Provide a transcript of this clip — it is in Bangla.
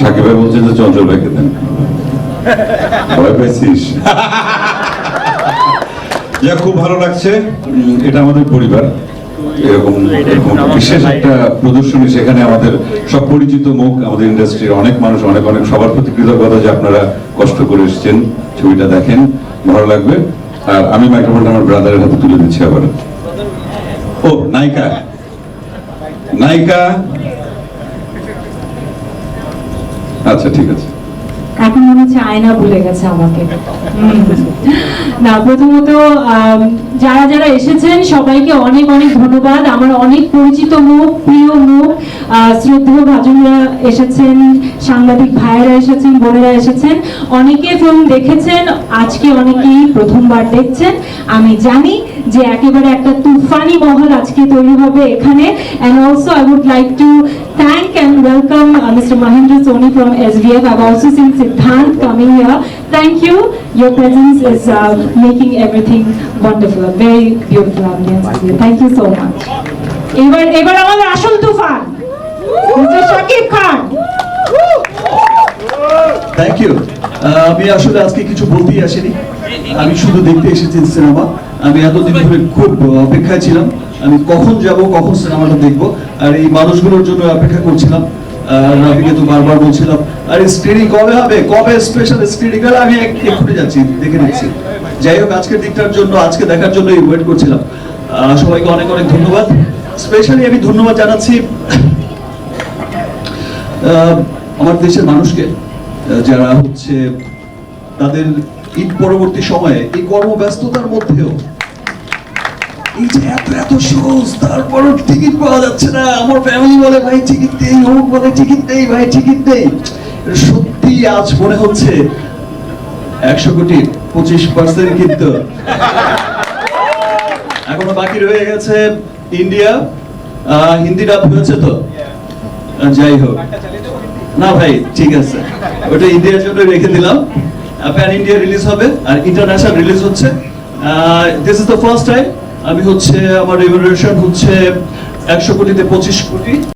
সাকিব বলছে যে চঞ্চল ভয় যা, খুব ভালো লাগছে। এটা আমাদের পরিবার। এরকম বিশেষ একটা প্রদর্শনী সেখানে আমাদের সব পরিচিত মুখ, আমাদের ইন্ডাস্ট্রির অনেক মানুষ, অনেক অনেক সবার প্রতি কৃতজ্ঞতা যে আপনারা কষ্ট করে এসেছেন ছবিটা দেখেন। ভালো লাগবে। আর আমি মাইক্রোফোনটা আমার ব্রাদারের হাতে তুলে দিচ্ছি আবার। ও, নায়িকা। নায়িকা আচ্ছা ঠিক আছে। এখন মনে হচ্ছে আয়না ভুলে গেছে আমাকে। না, প্রথমত যারা যারা এসেছেন, সবাইকে অনেক অনেক ধন্যবাদ। আমার অনেক পরিচিত মুখ, প্রিয় মুখ শ্রদ্ধেয় ভাজনরা এসেছেন, সাংবাদিক ভাইয়েরা এসেছেন, বোনেরা এসেছেন। অনেকে ফিল্ম দেখেছেন, আজকে অনেকেই প্রথমবার দেখছেন। আমি জানি যে একেবারে একটা তুফানি মহল আজকে তৈরি হবে এখানে and also I would like to thank and welcome uh, Mr. Mahendra Soni from SVF. I've also seen Siddhant coming here. Thank you. Your presence is uh, making everything wonderful. A very beautiful ambience here. Thank you so much. এবার এবার আমাদের আসল তুফান Mr Shakib Khan thank you আমি আসলে আজকে কিছু বলতেই আসিনি আমি শুধু দেখতে এসেছি সিনেমা আমি এতদিন ধরে খুব অপেক্ষায় ছিলাম। আমি কখন যাব, কখন সিনেমাটা দেখব, আর এই মানুষগুলোর জন্য অপেক্ষা করছিলাম। আর বারবার বলছিলাম স্ক্রিনিং কবে হবে? কবে স্পেশাল স্ক্রিনিং আমি এক্ষুনি যাচ্ছি, দেখে নিচ্ছি। যাই হোক, আজকের দিকটার জন্য, আজকে দেখার জন্য ওয়েট করছিলাম। সবাইকে অনেক অনেক ধন্যবাদ। স্পেশালি আমি ধন্যবাদ জানাচ্ছি আমার দেশের মানুষকে যারা হচ্ছে তাদের ঈদ পরবর্তী সময়ে এই কর্মব্যস্ততার মধ্যেও এই যে এত এত টিকিট পাওয়া যাচ্ছে না। আমার ফ্যামিলি বলে, ভাই টিকিট দেই অমুক বলে টিকিট দেই ভাই টিকিট দেই সত্যি আজ মনে হচ্ছে একশো কোটি, পঁচিশ পার্সেন্ট কিন্তু। এখনও বাকি রয়ে গেছে ইন্ডিয়া হিন্দি ডাব হয়েছে তো? যাই হোক। না ভাই, ঠিক আছে। ওটা ইন্ডিয়ার জন্য রেখে দিলাম। প্যান ইন্ডিয়া রিলিজ হবে আর ইন্টারন্যাশনাল রিলিজ হচ্ছে। This is the first time আমি হচ্ছে আমার রেভলিউশন হচ্ছে একশো কোটিতে পঁচিশ কোটি।